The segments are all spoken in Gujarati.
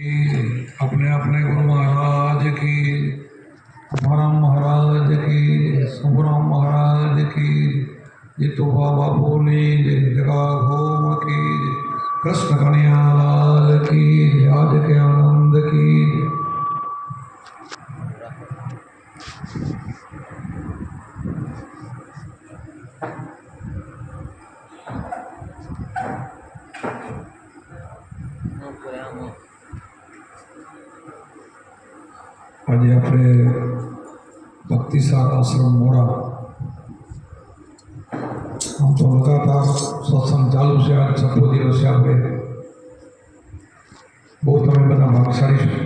अपने अपने गुरु महाराज की तुकाराम महाराज की सुखराम महाराज की जितु बाबा बोली जगा घोम की कृष्ण कन्हैया लाल की आज के आनंद की આજે આપણે ભક્તિસાર આશ્રમ મોડા. આમ તો લગાતાર સત્સંગ ચાલુ છે. આજ છઠ્ઠો દિવસ છે આપણે. બહુ તમે બધા ભાગશાળી છો.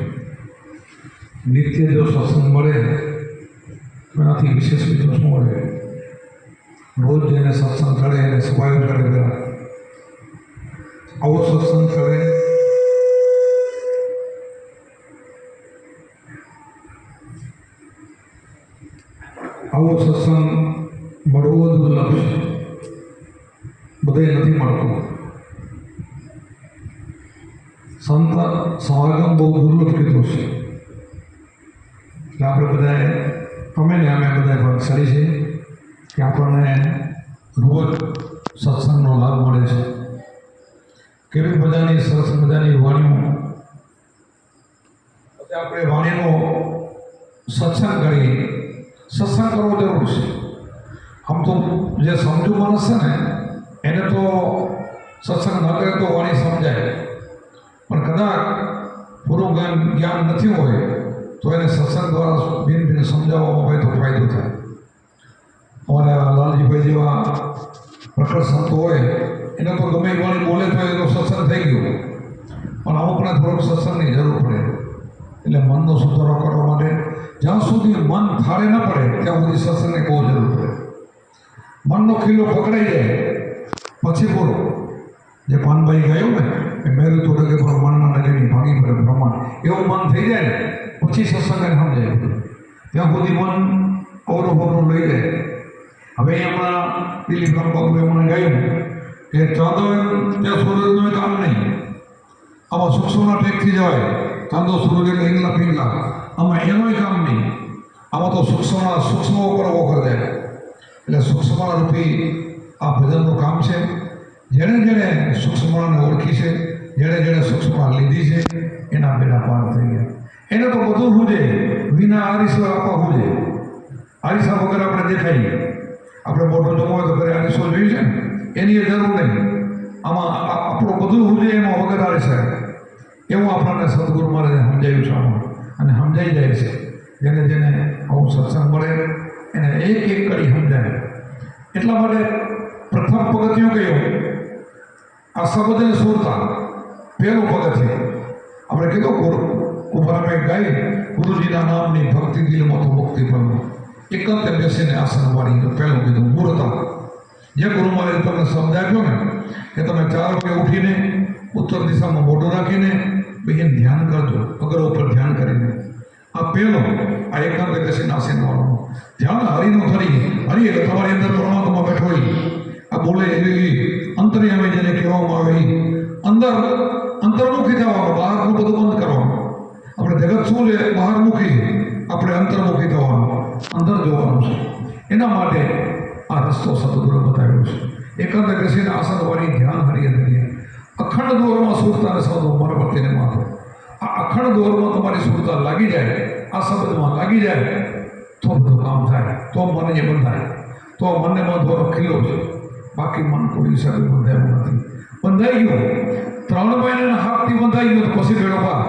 નિત્ય જો સત્સંગ મળે એનાથી વિશેષ બીજું શું મળે. રોજ જઈને સત્સંગ કરે એને સ્વાયુ કરે આવો સત્સંગ કરે આવો સત્સંગ મળવો દુર્લભ છે બધે નથી મળતો. સંત સમાગમ બહુ દુર્લભ કીધું છે. એટલે આપણે બધાએ, તમે ને અમે બધાએ ભાગશાળી છે કે આપણને રોજ સત્સંગનો લાભ મળે છે. કેવી મજાની સરસ મજાની વાણીઓ. આપણે વાણીનો સત્સંગ કરીએ. સત્સંગ કરવો જરૂર છે. આમ તો જે સમજુ માણસ છે ને, એને તો સત્સંગ ન કરે તો વાણી સમજાય. પણ કદાચ પૂરું જ્ઞાન જ્ઞાન નથી હોય, તો એને સત્સંગ દ્વારા ભિન્ન ભિન્ન સમજાવવામાં હોય તો ફાયદો થાય. અમારા લાલજીભાઈ જેવા પ્રખર સંતો હોય, એને તો ગમે વાણી બોલે તો એનો સત્સંગ થઈ ગયો. પણ અમુકને થોડોક સત્સંગની જરૂર પડે. એટલે મનનો સુધારો કરવા માટે જ્યાં સુધી મન થાળે ન પડે, ત્યાં સુધી સત્સંગને કહો જરૂર પડે. મનનો ખીલો પકડાઈ જાય. પછી બોલો. જે પાનભાઈ ગયું ને, એ મેરું તો ડગે, પણ મનના ડગેની ભાગી પડે પ્રમાણ એવું મન થઈ જાય ને, પછી સત્સંગને સમજાય. ત્યાં સુધી મન અવરો બવરો લઈ લે. હવે હમણાં દિલીપ બાબુ એમણે ગાયું કે ચાંદો ત્યાં સૂરજનું કામ નહીં. આમાં સૂક્ષ્મના ટેકથી જવાય. ચાંદો સૂરજ એટલે ઈંગલા પિંગલા આમાં એનોય કામ નહીં આમાં તો સૂક્ષ્મના સૂક્ષ્મ ઉપર વખર જાય એટલે સૂક્ષ્મના રૂપી આ ભજનનું કામ છે જેણે જેણે સૂક્ષ્મણાને ઓળખી છે જેણે જેણે સૂક્ષ્મણા લીધી છે એના બેડા પાર થઈ ગયા એને તો બધું હુજે વિના આરીસો આપવા હુજે આરીસા વગર આપણે દેખાઈએ આપણે મોટો જમો હોય તો ઘરે આરીસો જોઈ છે ને એની એ જરૂર નહીં આમાં આ- આપણું બધું હુજે એમાં વગર આરીસા એવું આપણને સદગુરુ મહારાજે સમજાયું છે આમાં અને સમજાઈ જાય છે. જેને જેને આવું સત્સંગ મળે, એને એક એક કરી સમજાય. એટલા માટે પ્રથમ પગથિયું કયું? આ સબદન સુરતા. પહેલું પગથિયું. આપણે કીધું ગુરુ કુંભારામે ગાઈ ગુરુજીના નામની ભક્તિ દિલમાં તો મુક્તિ પણ. એકાંતે બેસીને આસન વાળી પહેલું કીધું મૂર્તા. જે ગુરુ મહારાજ તમને સમજાવ્યો ને, કે તમે ચાર વાગે ઉઠીને ઉત્તર દિશામાં મોઢું રાખીને બેન, ધ્યાન કરજો અગર ઉપર ધ્યાન કરીને. આ પહેલો આ એકાંત બેસીને આસન વાળવાનું ધ્યાન હરિનું થરી હરિ એટલે તમારી અંદર પરમાત્મા બેઠો હોય. આ બોલે એવી અંતર્યામે જેને કહેવામાં આવે. અંદર, અંતર્મુખી થવાનું, બહારનું બધું બંધ કરવાનું. આપણે જગત શું છે? બહારમુખી. આપણે અંતર્મુખી થવાનું. અંદર જોવાનું છે. એના માટે આ રસ્તો સદગુરુ બતાવ્યો છે. એકાંત બેસીને આસન વાળી ધ્યાન ધરીએ. અખંડ દોરમાં સુરતા અને સૌ મરપતિને માથે આ અખંડ દોરમાં તમારી સુરતા લાગી જાય, આ શબ્દમાં લાગી જાય, તો બધું કામ થાય, તો મન એ બંધાય. તો મનને બાંધવાનો ખીલો છે. બાકી મન કોઈ હિસાબે બંધાયું નથી. બંધાઈ ગયું. ત્રણ મહિનાના હાથથી બંધાઈ ગયું, તો પછી બેડો પા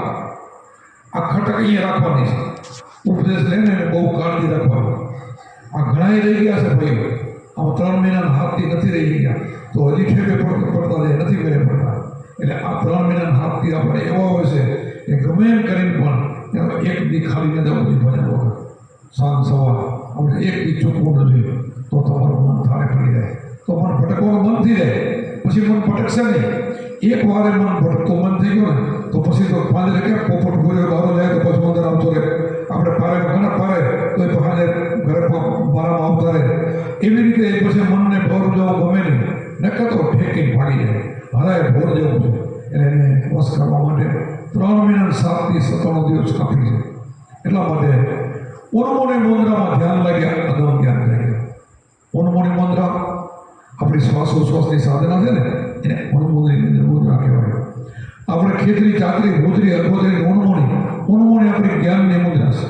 આ ખટક અહીંયા રાખવાની છે. ઉપદેશ લઈને બહુ કાળજી રાખવાનો. આ ઘણાય રહી ગયા છે ભાઈ આ ત્રણ મહિનાના હાથથી નથી રહી ગયા. તો હજી ઠેકે પડતા નથી મેળે પડતા. એટલે આ ત્રણ મહિનાના હાથથી આપણે એવા હોય છે કે ગમે એમ કરીને પણ એનો એક દી ખાલી ન જવું જોઈએ ભજન વગર. સાંજ, સવાર, આપણે એક દી ચૂકવું ન જોઈએ. તો તમારું મન થાળે પડી જાય. તો મન ભટકવાનું મન થઈ જાય. પછી મન ભટકશે નહીં. એક વારે મન ભટકતું મન થઈ ગયું ને, તો પછી તો પાંજરે કેમ પોપટ ભૂર્યો બહાર જાય તો પછી અંદર આવતો રહે. આપણે પારે ઘણા પારે તો એ પાંજરે ઘરે બારામાં આવતા રહે. એવી રીતે એ પછી મનને ભોર જવું ગમે નહીં. નકર તો ઠેકી ભાગી જાય. હરાય ભોર જેવું છે એટલે એને વશ કરવા માટે ત્રણ મહિના સાતથી સત્તાણું દિવસ કાપી છે એટલા માટે ઉન્મોની મુદ્રામાં ધ્યાન લાગ્યા અગમ જ્ઞાન લાગ્યા ઉન્મોની મુદ્રા આપણી શ્વાસોશ્વાસની સાધના છે ને એને ઉન્મોની મુદ્રા કહેવાય આપણે ખેતરી ચાકરી ભૂતરી અગોતરી ઉન્મોની ઉન્મોની આપણી જ્ઞાનની મુદ્રા છે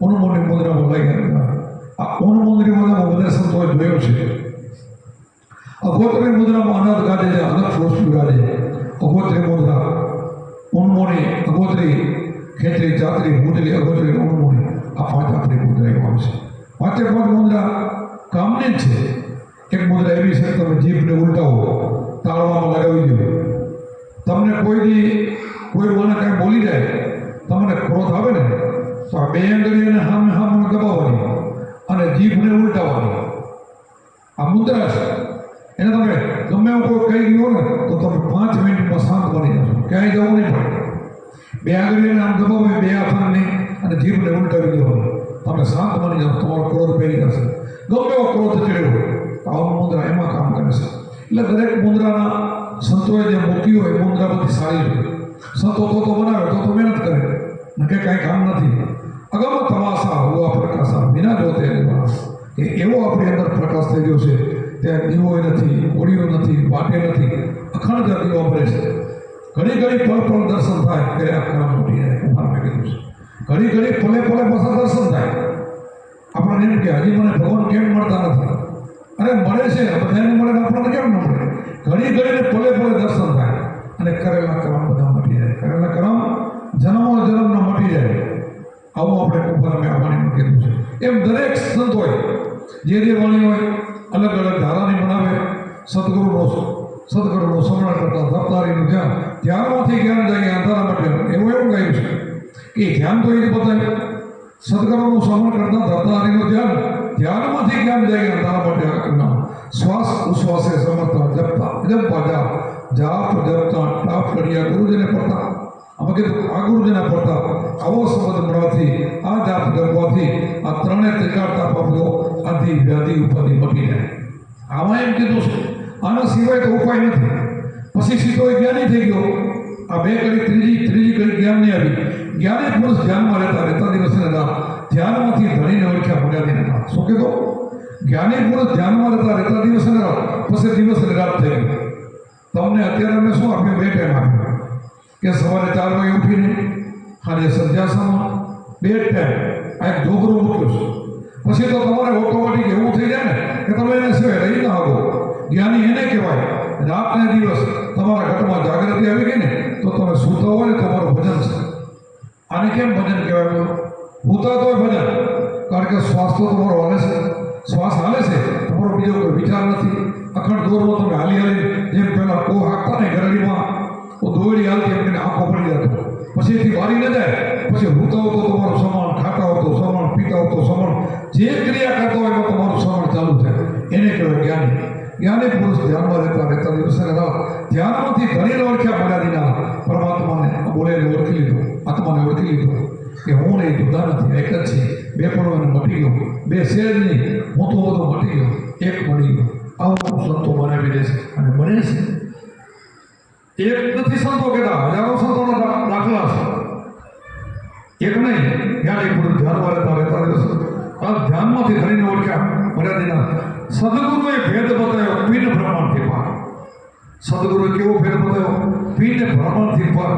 ઉન્મોની મુદ્રામાં લાગ્યા આ ઉન્મોની મુદ્રામાં બધા સંતોએ જોયો છે ગાજે છે અનંત વસ્તુ ગાજે અગોત્રી મુદ્રા ઉન્મોની અગોત્રી ખેતરી ચાકરી ભૂતરી અગોત્રી ઉન્મોની આ પાંચ આપણી મુદ્રા એમાં છે. પાંચે પાંચ મુદ્રા કામની જ છે. એક મુદ્રા એવી છે તમે જીભને ઉલટાવો, તાળવામાં લગાવી દો. તમને કોઈ દી કોઈ મને કાંઈ બોલી જાય, તમને ક્રોધ આવે ને, તો આ બે આંગળીઓને સામે સામે દબાવવાની અને જીભને ઉલટાવવાની. આ મુદ્રા છે. એને તમે ગમે એવું કોઈ કહી ગયો ને, તો તમે પાંચ મિનિટમાં શાંત બની જશો ક્યાંય જવું નહીં પડે. બે આગળ આમ દબાવી બે હાથને અને જીભને ઉલટાવી દેવાનું તમે શાંત બની જાઓ, તમારો ક્રોધ પહેરી જશે. ગમે એવો ક્રોધ ચડ્યો તો મુદ્રા એમાં કામ કરે છે. એટલે દરેક મુદ્રાના સંતોએ જે મૂકી હોય મુદ્રા બધી સારી હોય સંતો તો તો બનાવે, તો તો મહેનત કરે. ને કે કાંઈ કામ નથી. અગમ તમાશા હોવા પ્રકાશા, વિના જોતે એવો આપણી અંદર પ્રકાશ થઈ ગયો છે ત્યાં દીવો નથી ઓળીઓ નથી વાટે નથી, અખંડ દીવો વાપરે છે. ઘડી ઘડી પળ પળ દર્શન થાય કે આ કામ મોટી જાય કીધું છે. ઘડી ઘડી પલે પલે પાછા દર્શન થાય. આપણને એમ કે, હજી મને ભગવાન કેમ મળતા નથી? અરે, મળે છે બધાને મળે આપણને કેમ ન મળે? ઘડી ઘડીને પલે પલે દર્શન થાય. અને કરેલા કર્મ બધા મટી જાય. કરેલા કર્મ જન્મો જન્મના મટી જાય. આવું આપણે કુંભાર મેં આ વાણીમાં કીધું છે. એમ દરેક સંત હોય, જે જે વાણી હોય અલગ અલગ ધારાની બનાવે સદગુરુનો સદગુરુનો સ્મરણ કરતા ધપતારીનું ધ્યાન ધ્યાનમાંથી જ્ઞાન જાય અંધારા માટે એવું એવું કહ્યું છે કે ધ્યાન તો એ બતાવે સદગુરુનું સ્મરણ કરતા ધપતારીનું ધ્યાન ધ્યાનમાંથી જ્ઞાન જાય અંધારા માટે આજ્ઞા. શ્વાસ ઉશ્વાસે સમર્થા જપતા જપવા જા જાપ જપતા ટાપ કર્યા ગુરુજીને પડતા આમાં કીધું આ ગુરુજીને પડતા આવો સંબંધ મળવાથી આ જાપ જપવાથી આ ત્રણે ત્રિકાળતા પાપો આથી વ્યાધિ ઉપાધિ મટી જાય આમાં એમ કીધું છે આના સિવાય તો ઉપાય નથી પછી સીધો જ્ઞાની થઈ ગયો આ બે કરી ત્રીજી ત્રીજી કડી જ્ઞાનની આવી જ્ઞાની પુરુષ ધ્યાનમાં રહેતા રહેતા દિવસે રહેતા ધ્યાનમાંથી ધણીને ઓળખ્યા મળ્યા દિન શું કીધું જ્ઞાની પુરુષ ધ્યાનમાં રહેતા રહેતા દિવસે રાત પછી દિવસ રાત થઈ ગઈ તમને અત્યારે અમે શું આપ્યું બે ટાઈમ આપ્યું કે સવારે ચાર વાગે ઉઠીને ખાલી સંધ્યાસનમાં બે ટાઈમ આ એક ઢોકરો મૂક્યો છે. પછી તો તમારે ઓટોમેટિક એવું થઈ જાય ને કે તમે એને સિવાય રહી ના આવો જ્ઞાની એને કહેવાય. રાતને દિવસ તમારા ઘટમાં જાગૃતિ આવી ગઈ ને તો તમે સૂતા હોય ને તમારું ભજન છે. આને કેમ ભજન કહેવાય ભૂતા તોય ભજન. કારણ કે શ્વાસ તો તમારો હાલે છે. શ્વાસ હાલે છે. તમારો બીજો કોઈ વિચાર નથી. અખંડ દોરમાં તમે હાલી હાલી જેમ પહેલાં કો હાંકતા ને ગરડીમાં તો દોડી હાલતી એમને આંખો પડી જતો પછી એથી વારી ન જાય. પછી હો તો તમારું સમાન ખાતા હોતો સમાન પીતા હોતો સમાન. જે ક્રિયા કરતા હોય એમાં તમારું સમાન ચાલુ થાય. એને કહેવાય જ્ઞાની. જ્ઞાની પુરુષ ધ્યાનમાં રહેતા રહેતા દિવસે રાત ધ્યાનમાંથી ધણીને ઓળખ્યા પડ્યા દીના પરમાત્માને બોલેને ઓળખી લીધો. આત્માને ઓળખી લીધો. કે હું નહીં જુદા નથી એક જ છે. બે પણ મટી ગયો. બે શેર નહીં હું તો બધો મટી ગયો. એક મળી ગયો. આવું સંતો બનાવી દે છે અને બને છે. એક નથી સંતો કહેતા હજારો સંતોના દાખલા છે. એક નહીં જ્ઞાની પુરુષ ધ્યાનમાં રહેતા રહેતા રહેશે આ ધ્યાનમાંથી ધરીને ઓળખ્યા, મર્યાદિના સદગુરુએ ભેદ બતાવ્યો, પિન ભ્રમણથી પર સદગુરુએ કેવો ભેદ બતાવ્યો? પિન ભ્રમણથી પર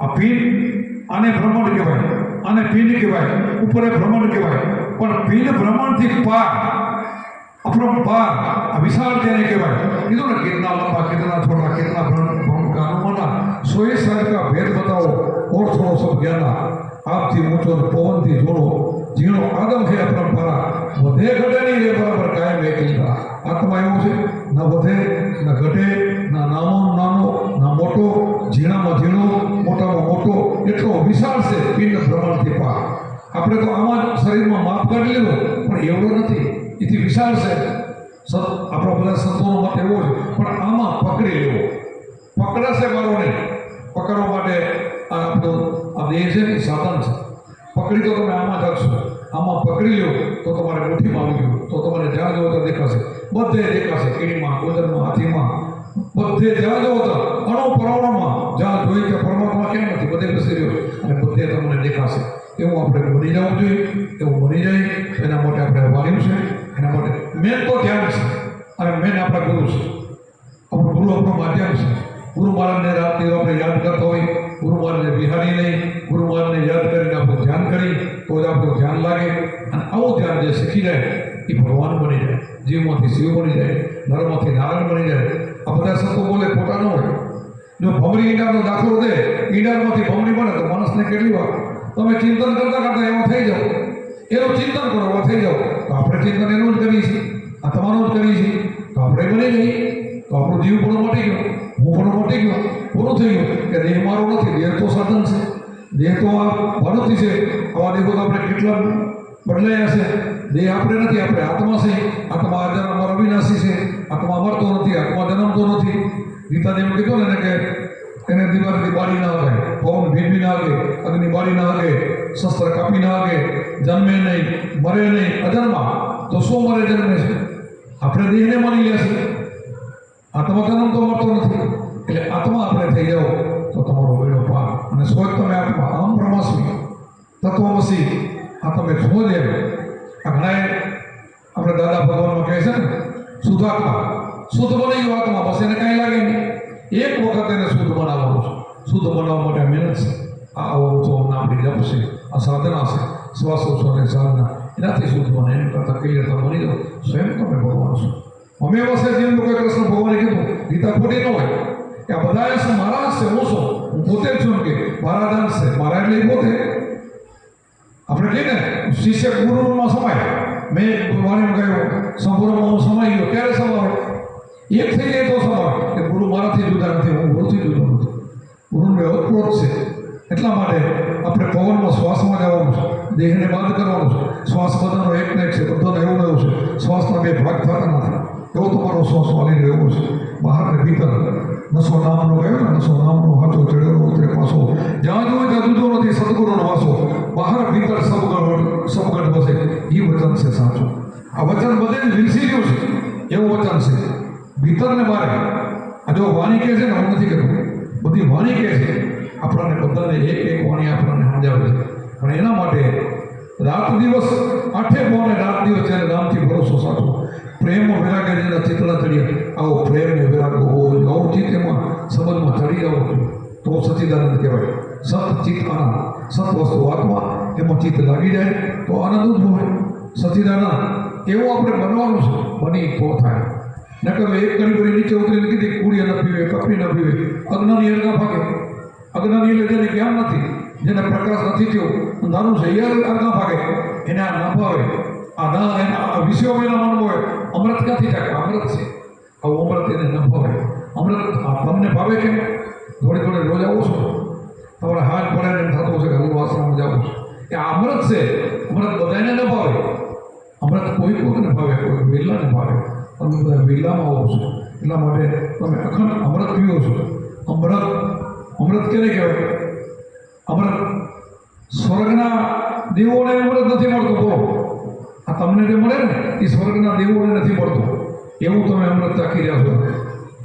આ પિન આને ભ્રમણ કહેવાય, આને પિન કહેવાય, ઉપરે ભ્રમણ કહેવાય. પણ પિન ભ્રમણથી પાર અપરંપાર વિશાળ જેને કહેવાય, કીધું ને કેટલા લંબા કેટલા છોટા કેટલા ભ્રમણ ભ્રમણ કા અનુમાના સોએ સાહેબ કા ભેદ બતાવો, ઓર થોડો સબ જ્ઞાના. આપથી ઊંચો પવનથી જોડો, ઝીણો આદમ છે અપરંપરા વધે ઘટે નહીં એ બરાબર, કાયમ એકલીતા આત્મા એવું છે? ન વધે, ન ઘટે, ના નાનો નાનો, ના મોટો, ઝીણામાં ઝીણો, મોટામાં મોટો, એટલો વિશાળ છે, પિંડ ભ્રમણથી પાર. આપણે તો આમાં શરીરમાં માપ કાઢી લીધું, પણ એવડો નથી. એથી વિશાળ છે. આપણા બધા સંતોનો મત એવો છે. પણ આમાં પકડી લેવો પકડાશે મારો નહીં. પકડવા માટે આ આપણો આ દેહ છે ને સાધન છે. પકડી તો તમે આમાં જાગશો આમાં પકડી લો, તો તમારે મુઠ્ઠીમાં આવી ગયું તો તમારે જ્યાં જવો ત્યાં દેખાશે. બધે દેખાશે. કીડીમાં, ગોદરમાં, હાથીમાં. બધે જ્યાં જવો તો અણુ પરમાણુમાં જ્યાં જોઈએ કે પરમાત્મા કેમ નથી. બધે બેસી રહ્યો. અને બધે તમને દેખાશે. એવું આપણે બની જવું જોઈએ. એવું બની જાય. એના માટે આપણે વાલ્યું છે. એના માટે મેન તો ધ્યાન છે અને મેન આપણા ગુરુ છે. આપણું ગુરુ આપણું માધ્યમ છે. ગુરુ મહારાજને રાતથી આપણે યાદ કરતા હોય, ગુરુ મહારાજને બિહારી નહીં ગુરુ મહારાજને યાદ કરીને આપણું ધ્યાન કરી, તો જ આપણું ધ્યાન લાગે અને આવું ધ્યાન જે શીખી જાય એ ભગવાન બની જાય જીવમાંથી શિવ બની જાય નરમાંથી નારાયણ બની જાય આ બધા સંતો બોલે ખોટા ન હોય જો ભમરી ઈંડાનો દાખલો દે ઈંડામાંથી ભમરી બને તો માણસને કેટલી વાર તમે ચિંતન કરતા કરતા એમાં થઈ જાઓ એનું ચિંતન કરો એમાં થઈ જાઓ તો આપણે ચિંતન એનું જ કરીએ છીએ આ તમારું જ કરીએ છીએ તો આપણે બની જઈએ તો આપણો જીવ પણ મટી ગયો હું પણ મટી ગયો પૂરું થઈ ગયું કે દેહ મારો નથી દેહ તો સાધન છે દેહ તો આ ભરતથી છે આવા દેહો તો આપણે કેટલા બદલાયા છે દેહ આપણે નથી આપણે આત્મા છે આત્મા અજર અમર અવિનાશી છે આત્મા મરતો નથી આત્મા જન્મતો નથી ગીતાને એમ કીધું ને કે એને દિવાલથી બાળી ના આવે પવન ભીંડી ના આવે અગ્નિ બાળી ના આવે શસ્ત્ર કાપી ના આવે જન્મે નહીં મરે નહીં અજન્મા તો શું મરે જન્મે છે? આપણે દેહને માની લે છે આત્મા જન્મ તો મળતો નથી. એટલે આત્મા આપણે થઈ જાઓ, તો તમારો વેડો પાર. અને સ્વયં તમે આત્મા, આમ બ્રહ્માસ્મી. તત્વમસી, આ તમે જુઓ જ એમ. આ ઘણા આપણે દાદા ભગવાનમાં કહે છે ને સુધાત્મા શુદ્ધ બની ગયો આત્મા, બસ એને કાંઈ લાગે નહીં. એક વખત એને શુદ્ધ બનાવવાનું છે. શુદ્ધ બનાવવા માટે મહેનત છે. આ આવો આપણી જપ છે, આ સાધના છે. શ્વાસોચ્છ્વાસની સાધના. એનાથી શુદ્ધ બને એમ કરતાં ક્લિયર તમે બની જાઓ સ્વયં તમે ભગવાન છો અમે વસે જેમ લોકોએ કૃષ્ણ ભગવાને કીધું ગીતા ખોટી ન હોય કે આ બધા છે મારા છે હું છું હું પોતે જ છું એમ કે મારા દાન છે મારા એટલે ઈ પોતે આપણે કહીએ ને શિષ્ય ગુરુમાં સમાય મેં વાણીમાં કહ્યું સંપૂર્ણમાં હું સમાઈ ગયો ક્યારે સમાયો એક થઈ જાય તો સમાય કે ગુરુ મારાથી જુદા નથી હું ગુરુથી જુદો નથી ગુરુને ઓતપ્રોત છે એટલા માટે આપણે પવનમાં શ્વાસમાં જવાનું છે દેહને બંધ કરવાનું છે શ્વાસ બધાનો એક ને એક છે, બધાનો એવું રહ્યું છે શ્વાસના બે ભાગ થતા નથી. એવો તમારો શ્વાસ વાલી રહેવો છે. બહાર ને ભીતર. નસો નામનો ગયો ને, નસો નામનો હાથો ચડેલો ઉતરે પાછો. જ્યાં જોઈ ત્યાં જુદો નથી, સદગુરુનો વાસો. બહાર, ભીતર સબગણ સબગણ બસે એ વચન છે સાચું. આ વચન બધે વિલસી ગયું છે. એવું વચન છે. ભીતર મારે. આ જો વાણી કહે છે ને, હું નથી કહેતો. બધી વાણી કહે છે. આપણને બધાને એક એક વાણી આપણને સમજાવે છે. પણ એના માટે રાત દિવસ આઠે મોને રાત દિવસ જ્યારે રામથી ભરોસો સાચો પ્રેમ વિરાગ જેના ચિત્ર ચડીએ આવો પ્રેમ વિરાગ હોવો જોઈએ તેમાં સંબંધમાં ચડી જવું તો સચિદાનંદ કહેવાય, સત ચિત્ત આનંદ, સત વસ્તુ આત્મા. એમાં ચિત્ત લાગી જાય, તો આનંદ જ હોય. સચિદાનંદ, એવું આપણે બનવાનું છે. બની તો થાય. નકર એક કરી કરી નીચે ઉતરીને કીધી કુડી ન પીવે કપડી ન પીવે, અજ્ઞાની એરગા ભાગે. અજ્ઞાની એટલે જેને જ્ઞાન નથી. જેને પ્રકાશ નથી થયો અંધારું છે એ અર્ગા ભાગે. એને આ ન ભાવે આ ના એના આ વિષયો એના મનમાં હોય. અમૃત ક્યાંથી થાય અમૃત છે. આવું અમૃત એને ન ભાવે અમૃત આ તમને ભાવે કેમ? થોડી થોડી રોજ આવું છું. તમારે હાથ પડે એમ થતું છે કે હું આશ્રમ જાઉં છું. એ આ અમૃત છે. અમૃત બધાને ન ભાવે. અમૃત કોઈ કોઈને ભાવે, કોઈ વેલાને ભાવે. તમે બધા વેલામાં આવો છો. એટલા માટે તમે અખંડ અમૃત પીવો છો. અમૃત અમૃત ક્યારે કહેવાય? અમૃત સ્વર્ગના દેવોને અમૃત નથી મળતું બહુ આ તમને જે મળે ને, એ સ્વર્ગના દેવોને નથી મળતું. એવું તમે અમૃત ચાખી રહ્યા છો.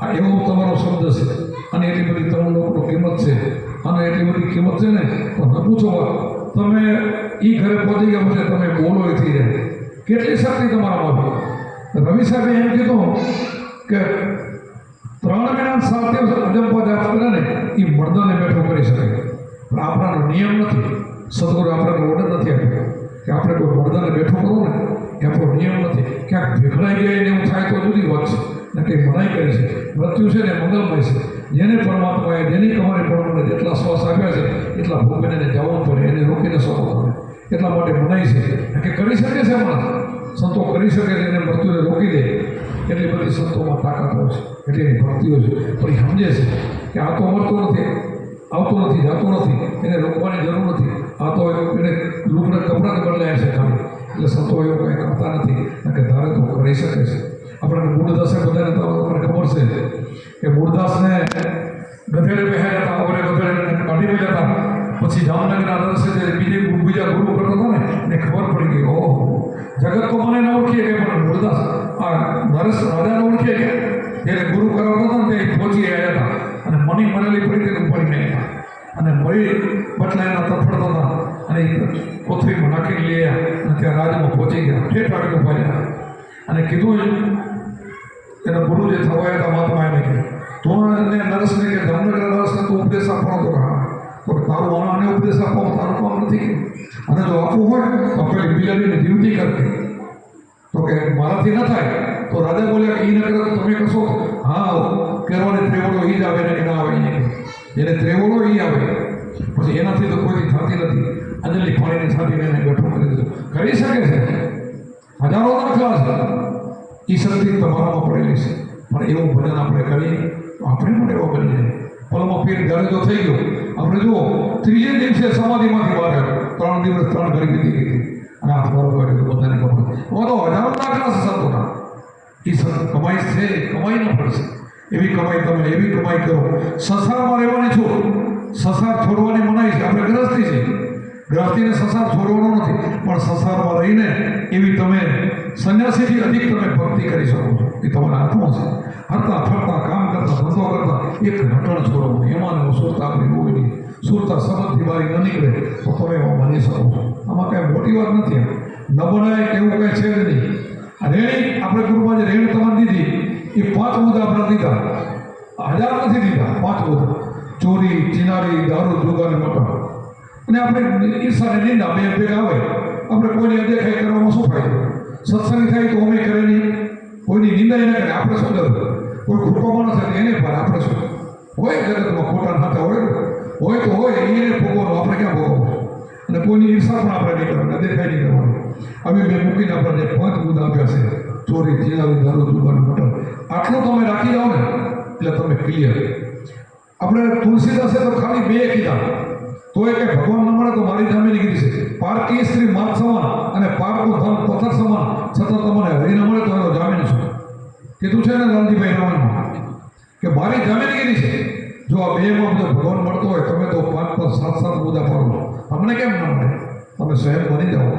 આ એવો તમારો શબ્દ છે. અને એટલી બધી ત્રણ લોકો કિંમત છે. અને એટલી બધી કિંમત છે ને, તો ન પૂછો તમે એ ઘરે પહોંચી ગયા પછી તમે બોલો એ થઈ જાય. કેટલી શક્તિ તમારામાં રવિ સાહેબે એમ કીધું કે ત્રણ મહિના સાત દિવસ અજંપા જાત કરે ને એ મર્દને બેઠો કરી શકે. પણ આપણાનો નિયમ નથી. સદગુરુ આપણને ઓર્ડર નથી આપ્યો. કે આપણે કોઈ મર્દને બેઠો કરો ને આપણો નિયમ નથી. ક્યાંક ભેખડાઈ ગયા એને એવું થાય તો જુદી વાત છે. ને કંઈ મનાઈ કરી છે. મૃત્યુ છે ને મંગલમય છે. જેને પરમાત્માએ જેની કમારી પરમાને જેટલા શ્વાસ આપ્યા છે, એટલા ભોગવીને એને જવું પડે એને રોકીને શકો તમે. એટલા માટે મનાઈ છે. કે કરી શકે છે પણ સંતો કરી શકે છે એને મૃત્યુને રોકી દે. એટલી બધી સંતોમાં તાકાત હોય છે. એટલી એની ભક્તિઓ છે. પણ સમજે છે કે આ તો મરતો નથી. આવતો નથી, જાતો નથી. એને રોકવાની જરૂર નથી. આ તો એને લૂકના કપડાં જ બદલાયા છે ખાલી. એટલે સંતો એવું કંઈ કરતા નથી. અને કે ધારે તો કરી શકે છે. આપણને મૂળદાસે બધાને તો તમને ખબર છે. કે મૂળદાસને ગધેડે બેહાડ્યા હતા, ઓરે ગધેડે કાઢી મેળ્યા હતા. પછી જામનગરના દર્શે જે બીજે બીજા ગુરુ કરતા હતા ને, એને ખબર પડી ગઈ, ઓહો, જગત તો મને ન ઓળખીએ કે પણ મૂળદાસ. આ નરેશ રાજાને ઓળખીએ કે? ત્યારે ગુરુ કરાવતો હતો ને, તે પહોંચી આવ્યા હતા. અને મની મળેલી પડી તેને ઉપાડીને નાખ્યા અને મળી બટલા એના તફડતા હતા. અને કોથળીમાં નાખીને લઈ અને ત્યાં રાજમાં પહોંચી ગયા. ઠેઠ આગળ ઊભા અને કીધું એના ગુરુ જે થવાયા હતા મહાત્મા એને કે, તું એને નરસને કે જામનગર નરસને તું ઉપદેશ આપવાનો તો હા? તો તારું આને ઉપદેશ આપવાનો તારું કામ નથી અને જો આપવું હોય, તો પેલી બિલાડીને જીવતી કરતી તો કે, મારાથી ન થાય. તો રાજા બોલ્યા કે એ નગર તમે કશો? હા કરવાની ત્રેવડો એ જ આવે ને કે ના આવે એને. ત્રેવડો એ આવે. પછી એનાથી તો કોઈથી થતી નથી. અંજલિ પાણીની છાતીને એને બેઠો કરી દીધો. કરી શકે છે. હજારો દાખલા છે. એ શક્તિ તમારામાં પડેલી છે. પણ એવું ભજન આપણે કરીએ આપણે પણ એવો બની જાય પલમાં પીર ગરજો થઈ ગયો, આપણે જુઓ, ત્રીજે દિવસે સમાધિમાંથી બહાર આવ્યો. ત્રણ દિવસ ત્રણ ઘડી દીધી ગઈ અને આ બરોબર એ બધાને ખબર તો હજારો દાખલા છે સંતોના. એ કમાઈ છે, કમાઈ ન પડશે એવી કમાઈ તમે, એવી કમાઈ કરો. સંસારમાં રહેવાની છો. સંસાર છોડવાની મનાઈ છે. આપણે ગ્રસ્તી છે. ગ્રસ્તીને સંસાર છોડવાનો નથી. પણ સંસારમાં રહીને એવી તમે સંન્યાસીથી અધિક તમે ભક્તિ કરી શકો છો. એ તમારા હાથમાં છે. હરતા ફરતા, કામ કરતા, ધંધો કરતા, એક ઘટણ છોડો. એમાં ને સુરતા આપણી હોય નહીં. સુરતા સંબંધથી બારી ન નીકળે, તો તમે એમાં બની શકો છો. આમાં કાંઈ મોટી વાત નથી. ન બનાય એવું કાંઈ છે જ નહીં. રેણી, આપણે ગુરુમાં જે રેણ તમારે દીધી. એ પાંચ મુદ્દા આપણે દીધા. હજાર નથી દીધા, પાંચ મુદ્દા ચોરી, ચિનારી, દારૂ, જુગાર મટન અને આપણે ઈર્ષાને નિંદા, બે ભેગા આવે. આપણે કોઈની અદેખાઈ કરવામાં શું ફાયદો? સત્સંગ થાય તો અમે કરે નહીં. કોઈની નિંદા ન કરે, આપણે શું જરૂર કોઈ ખોટો માણસ હોય એને પર આપણે શું? હોય જગતમાં ખોટા નાતા હોય. હોય તો હોય, એને ભોગવવાનું, આપણે ક્યાં ભોગવવું અને કોઈની ઈર્ષા પણ આપણે નહીં કરવાની, અદેખાઈ નહીં કરવાની. હવે મૂકીને આપણને પાંચ મુદ્દા આપ્યા છે. ચોરી, ચિનારી, દારૂ, જુગાર મટન આટલું તમે રાખી જાઓ ને, એટલે તમે ક્લિયર આપણે તુલસીદાસે તો ખાલી બે કીધા. તો એ કે ભગવાન ન મળે તો મારી જામીન કીધી છે પારકી સ્ત્રી માત સમાન અને પારકું ધન પથ્થર સમાન. છતાં તમને હરી ન મળે તો એનો જામીન શું? કીધું છે ને લાલજીભાઈ રાવણમાં કે મારી જામીન કીધી છે. જો આ બેમાં જો ભગવાન મળતો હોય, તમે તો પાંચ પાંચ સાત સાત મુદ્દા ફરો અમને કેમ ન મળે? તમે સ્વયં બની જાઓ.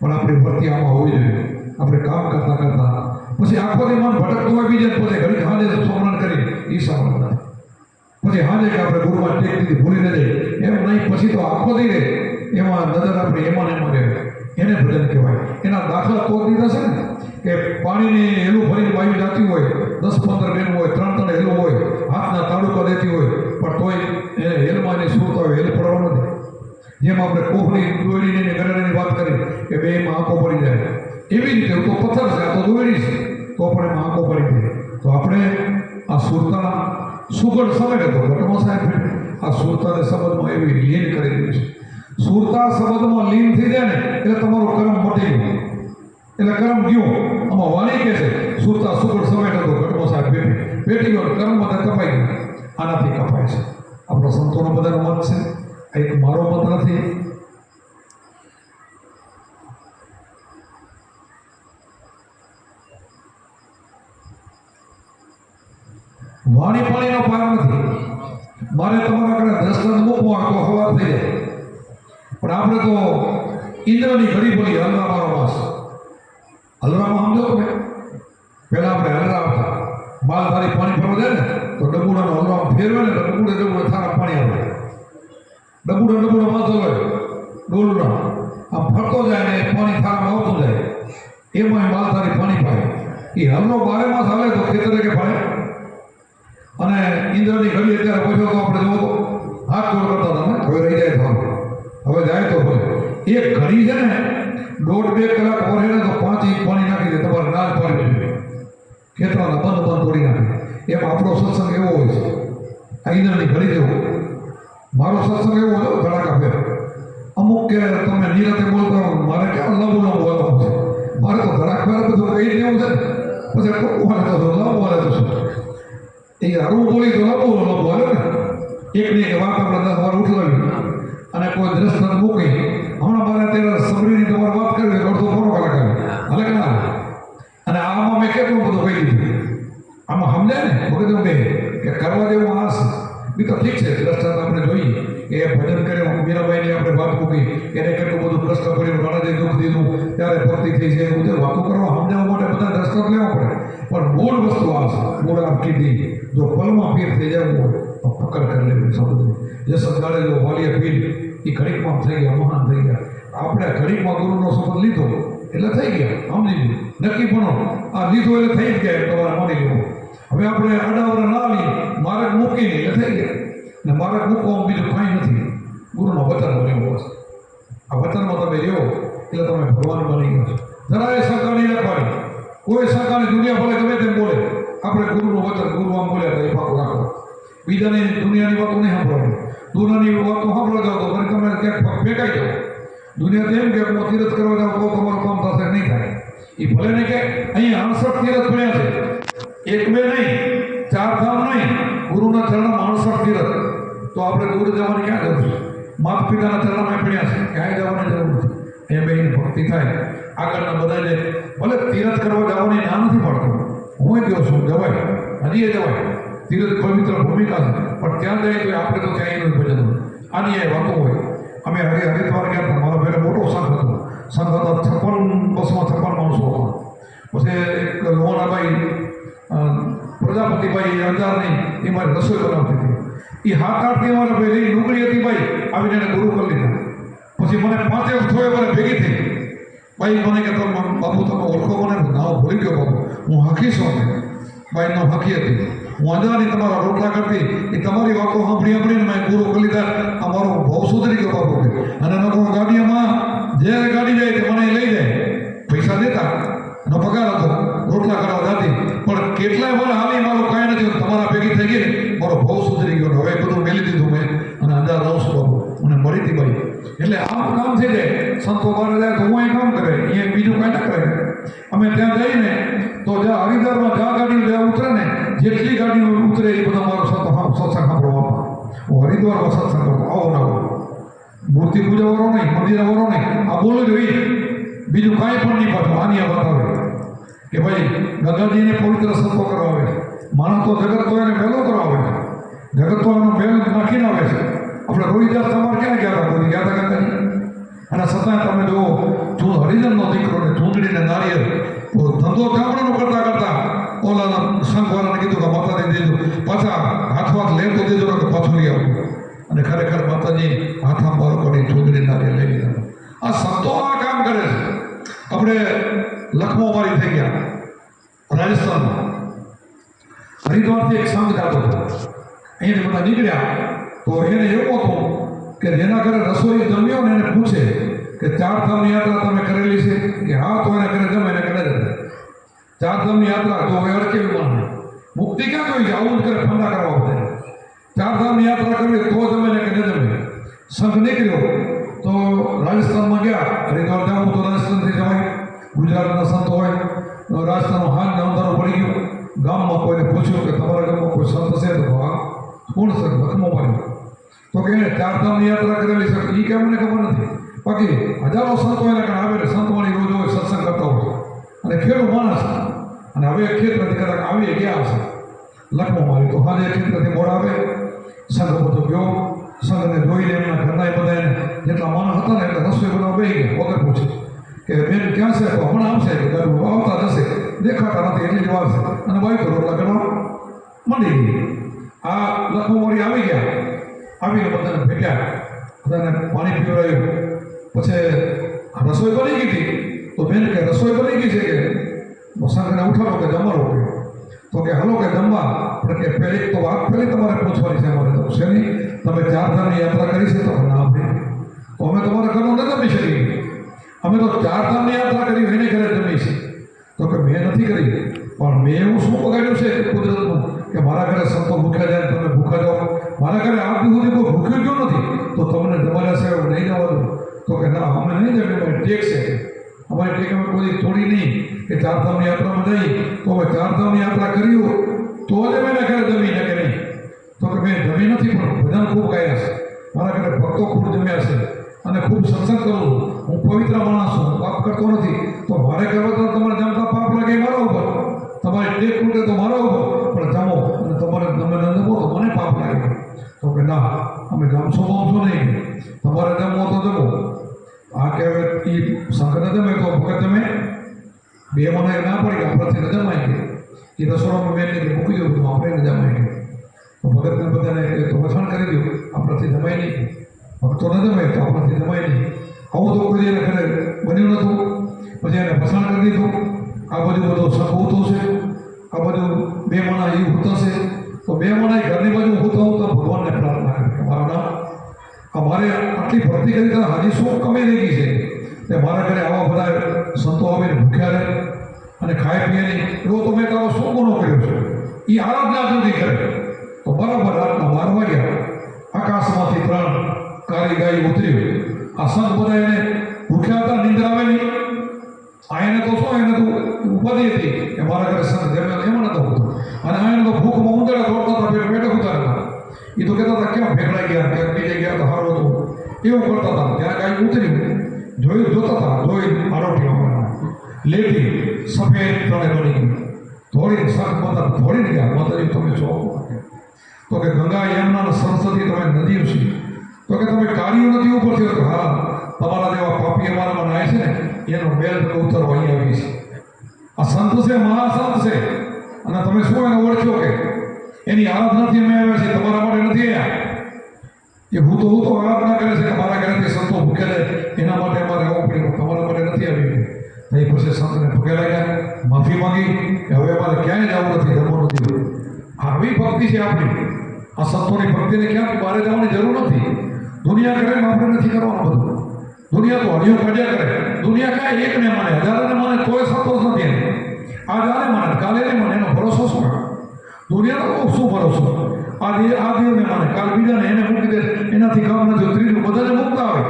પણ આપણી ભરતી આમાં હોવી જોઈએ. આપણે કામ કરતાં કરતા પછી આખોથી મન ભટકતું હોય બીજે પોતે ઘડી હાજે સ્મરણ કરી એ નથી પછી હાજે કે આપણે ગુરુમાં ટેક દીધી, ભૂલી ન એમ નહીં, પછી તો આખો દી રહે એમાં નજર આપણે એમાં ને એમાં રહે. એને ભજન કહેવાય. એના દાખલા તો દીધા છે ને, કે પાણીને હેલું ભરીને વાયુ જાતી હોય, દસ પંદર બેનું હોય, ત્રણ ત્રણ હેલું હોય, હાથના તાળુકા દેતી હોય, પણ તોય એને હેલમાં એને સુરત હોય, હેલ પડવાનો નથી જેમ આપણે કોહની દોરીને ગરડાની વાત કરી, કે બે એમાં આંખો પડી જાય. એવી રીતે તો પથ્થર છે, આ તો દોરી છે તો પણ એમાં પડી જાય તો આપણે આ સુરતા સુગર સમય હતો ઘટમાં સાહેબ, આ સુરતાને સંબંધમાં એવી લીન કરી દીધું છે. સુરતા સંબંધમાં લીન થઈ જાય ને, એટલે તમારું કર્મ મટી ગયું. એટલે કર્મ ગયું. આમાં વાણી કહે છે, સુરતા સુગર સમય હતો ઘટમાં સાહેબ પેટી પેટી ગયો, કર્મ બધા કપાઈ ગયું. આનાથી કપાય છે. આપણા સંતોનો બધાનો મત છે. એક મારો મત નથી. વાણી પાણીનો પાર નથી. મારે તમારા આગળ દ્રષ્ટાંત મૂકવો આખો હવા થઈ જાય. પણ આપણે તો ઇન્દ્રની ઘડી બોલી હલરા મારો માસ. હલરામાં સમજો તમે. પહેલાં આપણે હલરા આવતા. માલધારી પાણી ફરવા જાય ને, તો ડબુડાનો હલરામાં ફેરવે ને ડબુડે ડબુડે થારા પાણી આવે. ડબુડો ડબુડો માથો હોય ડોલનો આમ ફરતો જાય ને પાણી થારામાં આવતું જાય. એમાં માલધારી પાણી પાય એ હલનો બારે માસ આવે તો ખેતરે કે પાડે અને ઇન્દ્રની ઘડી અત્યારે પહોંચ્યો તો આપણે જોવો હાથ જોડ કરતા તમે હવે રહી જાય ભાવ. હવે. જાય તો ભાઈ એ ઘડી છે ને, દોઢ બે કલાક પહોંચે ને તો પાંચ ઇંચ પાણી નાખી દે, તમારે નાજ પાડી દેજો ખેતરાના બંધ બંધ તોડી નાખે. એમ આપણો સત્સંગ એવો હોય છે. આ ઇન્દ્રની ઘડી જેવો મારો સત્સંગ એવો હતો ધડાકા કાપે અમુક કે તમે નિરાતે બોલતા હો મારે કેમ લાંબુ લાંબુ બોલવાનું છે મારે તો ધડાક ફેર બધું કહી દેવું છે પછી ટૂંકું હાલે તો લાંબુ હાલે તો શું? એ હરવું બોલી તો લાંબુ લાંબુ હાલે ને. એકની એક વાત આપણે દસ વાર ઉઠલાવી અને કોઈ દ્રષ્ટાંત મૂકી. હમણાં મારે અત્યારે સમરીની તમારે વાત કરવી અડધો પોણો કલાક હાલે કે ના અને આમાં મેં કેટલું બધું કહી દીધું? આમાં સમજાય ને? વખતે બે કે કરવા જેવું આસ. બી તો ઠીક છે, દ્રષ્ટાંત આપણે જોઈએ. એ ભજન કરે મીરાબાઈની આપણે વાત મૂકી. એને કેટલું બધું કષ્ટ કર્યું રાણાજી દુઃખ દીધું. ત્યારે ભક્તિ થઈ છે બધું વાતો કરવા સમજાવવા માટે બધા દ્રષ્ટાંત લેવા પડે. પણ મૂળ વસ્તુ આ છે મૂળ આ કીધી. જો પલમાં પીર થઈ જવું હોય, તો પકડ કરી લેવી શબ્દની જે જો વાલીએ પીર, એ ઘડીકમાં થઈ ગયા, મહાન થઈ ગયા. આપણે ઘડીકમાં ગુરુનો શબ્દ લીધો, એટલે થઈ ગયા, સમજી ગયું નક્કી ભણો. આ લીધો એટલે થઈ જ ગયા તમારે માની લેવું હવે આપણે અડાવર ના લઈએ માર્ગ મૂકીને એટલે થઈ ગયા. ને માર્ગ મૂકવામાં બીજું કાંઈ નથી. ગુરુનો વચન બન્યો બસ. આ વચનમાં તમે રહ્યો, એટલે તમે ભગવાન બની ગયા છો. જરાય શંકા નહીં રાખવાની. કોઈ સરકારની દુનિયા ભલે ગમે તેમ બોલે. આપણે ગુરુનું વચન ગુરુ આમ બોલ્યા ભાઈ પાકું રાખો. બીજાની દુનિયાની વાતો નહીં સાંભળવાની. દુનિયાની વાતો સાંભળવા જાઓ તો મને તમે ક્યાંક ફેંકાઈ જાઓ. દુનિયા તો એમ કે, હું તીરથ કરવા જાઉં તો તમારું કામ થશે નહીં થાય. એ ભલે ને કે, અહીંયા અણસઠ તીરથ પડ્યા છે. એક બે નહીં, ચાર ધામ નહીં, ગુરુના ચરણમાં અણસઠ તીરથ. તો આપણે દૂર જવાની ક્યાં જરૂર છે? માતા પિતાના ચરણમાં પડ્યા છે. ક્યાંય જવાની જરૂર નથી એ બેની ભક્તિ થાય. આગળના બધાને ભલે તીરથ કરવા જવાની ના નથી પડતો હું કહું છું જવાય. હજી એ જવાય તીરથ પવિત્ર ભૂમિકા છે. પણ ત્યાં જાય તો આપણે તો ત્યાં એનું ભજન. આની એ વાતો હોય. અમે હરે હરિદ્વાર ગયા હતા મારો ઘરે મોટો સંઘ હતો. સંઘ હતો છપ્પન, બસમાં છપ્પન માણસો હતા. પછી એક લોહાણાભાઈ પ્રજાપતિભાઈ અંજારની એ મારી રસોઈ બનાવતી હતી. એ હાથ આઠથી અમારે પહેલી ડુંગળી હતી ભાઈ. આવીને એને ગુરુ કરી લીધા. પછી મને પાંચે છોએ મને ભેગી થઈ. ભાઈ મને કે તમે બાપુ તમે ઓળખો મને નાવ ભૂલી ગયો બાપુ હું હાકી છું ભાઈ નામ હાકી હતી હું અંજારની તમારા રોટલા કરતી એ તમારી વાતો સાંભળી સાંભળીને મેં પૂરો કરી લીધા અમારો મારો ભાવ સુધરી ગયો બાપુ અને નકો ગાડીમાં જે ગાડી જાય તે મને લઈ જાય પૈસા દેતા નો પગાર હતો રોટલા કરવા જાતી પણ કેટલાય વાર હાલી મારું કાંઈ નથી તમારા ભેગી થઈ ગઈ મારો ભાવ સુધરી ગયો હવે બધું મેલી દીધું મેં અને રહું છું બાપુ મને મળી હતી ભાઈ એટલે આમ કામ થઈ જાય સંતો બહાર જાય તો હું કામ કરે અહીંયા બીજું કાંઈ ના કરે અમે ત્યાં જઈને તો જ્યાં હરિદ્વારમાં જ્યાં ગાડી જ્યાં ઉતરે ને, જેટલી ગાડીઓ ઉતરે એ બધા મારો સત સત્સંગ સાંભળવા હું હરિદ્વારમાં સત્સંગ કરતો આવો ના મૂર્તિ પૂજા વાળો નહીં મંદિર વાળો નહીં. આ બોલો જ હોય બીજું કાંઈ પણ નહીં પાછું. આની વાત આવે. કે ભાઈ ગંગાજીને પવિત્ર સંતો કરવા. માણસ તો જગત તો એને મેલો કરવા. જગત તો એનો મેલ નાખીને આવે છે. આપણે રોહિદાસ તમારે ક્યાં ગયા હતા? ગયા હતા ગંગાજી અને છતાં તમે જુઓ તું હરિજનનો દીકરો ને ચૂંટણીને નારિયેળ, તો ધંધો ગામડાનો કરતા કરતા ઓલા સંઘવાળાને કીધું કે, માતાજી દેજો, પાછા હાથ હાથ લે તો દેજો કે પાછું લઈ અને ખરેખર માતાજી હાથમાં કરી ચૂંટણી નારિયેળ લઈ લીધા. આ સંતો આ કામ કરે છે. આપણે લખમો મારી થઈ ગયા. રાજસ્થાનમાં હરિદ્વારથી એક સંઘ જાતો હતો. અહીંયા બધા નીકળ્યા. તો એને એવો હતું કે જેના ઘરે રસોઈ જમ્યો ને એને પૂછે કે ચાર ધામની યાત્રા તમે કરેલી છે? કે હા, તો એને ઘરે જમે એને ઘરે જમે ચાર ધામની યાત્રા, તો હવે અડકે માને મુક્તિ ક્યાં જોઈ છે? આવું જ કરે ફંદા કરવા બધા ચાર ધામની યાત્રા કરવી, તો જમે ને કે ન જમે. સંઘ નીકળ્યો, તો રાજસ્થાનમાં ગયા. હરિદ્વાર જવું તો રાજસ્થાનથી જવાય. ગુજરાતના સંત હોય. તો રાજસ્થાનનો હાથ અંધારો પડી ગયો. ગામમાં કોઈને પૂછ્યું કે તમારા ગામમાં કોઈ સંત છે? તો હા, કોણ છે? લખમો પાડ્યો. તો કે એને ચાર ધામની યાત્રા કરેલી છે. એ કે અમને ખબર નથી. બાકી હજારો સંતો એના કારણે આવે સંતવાણી રોજ હોય સત્સંગ કરતા હોય અને ખેડૂત માણસ અને હવે ખેત નથી કરતા આવી ગયા હશે. લખમો મારી તો હાજે ખેતરથી મોડ આવે. સંઘ બધો ગયો. સંઘને જોઈને એમના ઘરના બધા જેટલા માણસ હતા ને એટલે રસોઈ બધા બે ગયા. વગર પૂછે. કે બેન ક્યાં છે? તો હમણાં આવશે. કે ગરબો આવતા જશે. દેખાતા નથી. એટલી જ વાર છે. અને તો રોટલા કરવા મંડી ગઈ. આ લખમો મોરી આવી ગયા. આવીને બધાને ભેટ્યા, બધાને પાણી પીવડાવ્યું. પછી રસોઈ બની ગઈ હતી. તો બેન કે, રસોઈ બની ગઈ છે કે? સંઘને ઉઠાડો કે જમાડો કે? તો કે, હલો કે જમવા. પણ કે પહેલી તો વાત પહેલી તમારે પૂછવાની છે, અમારે તો છે નહીં. તમે ચાર ધામની યાત્રા કરી છે તો ના ભાઈ. તો અમે તમારે ઘરમાં ન જમી શકીએ. અમે તો ચાર ધામની યાત્રા કરી એને ઘરે જમી છે તો કે મેં નથી કરી. પણ મેં એવું શું બગાડ્યું છે કુદરતનું? કે મારા ઘરે સંતો ભૂખ્યા જાય તમે ભૂખા જાઓ. મારા ઘરે આજ સુધી કોઈ ભૂખ્યું ગયું નથી? તો તમને તમારા છે એવું નહીં જવા તો કે ના, અમે નહીં જમીએ અમારી ટેક છે. અમારી ટેક અમે કોઈ થોડી નહીં. કે ચારધામની યાત્રામાં જઈ તો અમે ચારધામની યાત્રા કરી હોય, તો જ અમે ઘરે જમી કે નહીં? તો કે મેં જમી નથી, પણ ભજન ખૂબ ગાયા છે. મારા ઘરે ભક્તો ખૂબ જમ્યા છે. અને ખૂબ સત્સંગ કરું હું પવિત્ર માણસ છું પાપ કરતો નથી. તો મારે કરવા તો તમારે જમતા પાપ લાગે મારા ઉપર. તમારી ટેક તૂટે તો મારા ઉપર. પણ જમો તમારે તમે ન બોલો મને પાપ લાગે. તો કે ના, અમે ગમશો ગમશો નહીં. તમારે જમવો તો જમો. આ કહેવાય એ સંઘ ન જમે તો ભગત તમે બે મને ના પડી આપણાથી ન જમાય. એ રસોડામાં મેં એને મૂકી દઉં તો આપણે ન જમાય. તો ભગતને બધાને વખાણ કરી દઉં આપણાથી જમાય નહીં. ભક્તો ન જમાય તો આપણાથી જમાય નહીં. આવું તો કોઈ એને ઘરે બન્યું નહોતું. પછી એને પસંદ કરી દીધું. આ બધું બધો સંઘ ઉતો છે આ બધું બે માણા એ ઉતરશે તો બે માણા ઘરની બાજુ ઉતો તો ભગવાનને પ્રાર્થના કરે. કે મારા નામ અમારે આટલી ભક્તિ કરી ત્યારે હાજી શું કમી રહી ગઈ છે? તે મારા ઘરે આવા બધા સંતો આવીને ભૂખ્યા રહે અને ખાય પીએ નહીં એવો તો મેં તારો શું ગુનો કર્યો છે? એ આરાધના સુધી કરે. તો બરાબર રાતના બાર વાગ્યા આકાશમાંથી ત્રણ કાળી ગાય ઉતરી આ સંત બધા એને ભૂખ્યા હતા નિંદ્રા આવે ભેગડા ગયા ક્યાંક બીજે ગયા તો સારું હતું. એવું કરતા હતા. ત્યાં ગાય ઉતરી જોયું, જોતા હતા. જોઈ આરોટી લેટી સફેદ તળે બની ધોળી શાક માતા ધોળીને ગયા. માતાજી, તમે છો? તો કે, ગંગા યમુના સરસ્વતી, તમે નદીઓ છે. તો કે, તમે કાર્યો નથી ઉપર તો હા, તમારા જેવા પાપી અમારામાં નાય છે ને, એનો બેલ ઉતરવા અહીં આવી છે. આ સંત છે, મહાસંત છે. અને તમે શું એને ઓળખ્યો કે? એની આરાધનાથી અમે આવ્યા છે તમારા માટે નથી આવ્યા. એ હું તો હું તો આરાધના કરે છે કે મારા ઘરેથી સંતો ભૂખે રહે એના માટે અમારે આવવું પડ્યું તમારા માટે નથી આવ્યું તો એ પછી સંતને પગે લાગ્યા, માફી માંગી કે હવે અમારે ક્યાંય જવું નથી, જમવું નથી આવી ભક્તિ છે આપણી. આ સંતોની ભક્તિને ક્યાંક બહાર જવાની જરૂર નથી. દુનિયા કરે એમ આપણે નથી કરવાનું બધું. દુનિયા તો હળિયું કાઢ્યા કરે. દુનિયા કાંઈ એકને માને, હજારોને માને, કોઈ સંતોષ નથી એને. આજ આને માને કાલે ને માને, એનો ભરોસો શું? દુનિયાનો શું ભરોસો? આજે આ દેવને માને કાલ બીજાને એને મૂકી દે. એનાથી કામ નથી ત્રીજું બધાને મૂકતા હોય.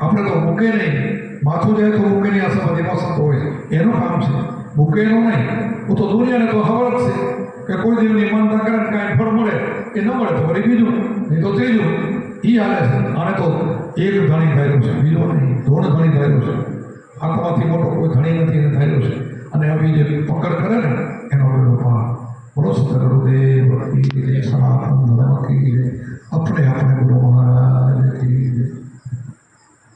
આપણે તો મૂકે નહીં. માથું જાય તો મૂકે નહીં. આ સમાજ એનો હોય. છે એનું કામ છે. મૂકે એનું નહીં. હું તો દુનિયાને તો ખબર જ છે કે કોઈ દિવસની માનતા કરે કાંઈ ફળ મળે. એ ન મળે તો વળી બીજું. નહીં તો ત્રીજું. એ હાલે છે. આને તો એક ધણી ધાર્યું છે. બીજો નહીં. ધોળ ધણી ધાર્યું છે. આંખમાંથી મોટો કોઈ ધણી નથી, એને થયેલું છે. અને આવી જે પકડ કરે ને, એનો પેલો પા समस्त गुरुदेव की ਆਪਣੇ अपने गुरु महाराज की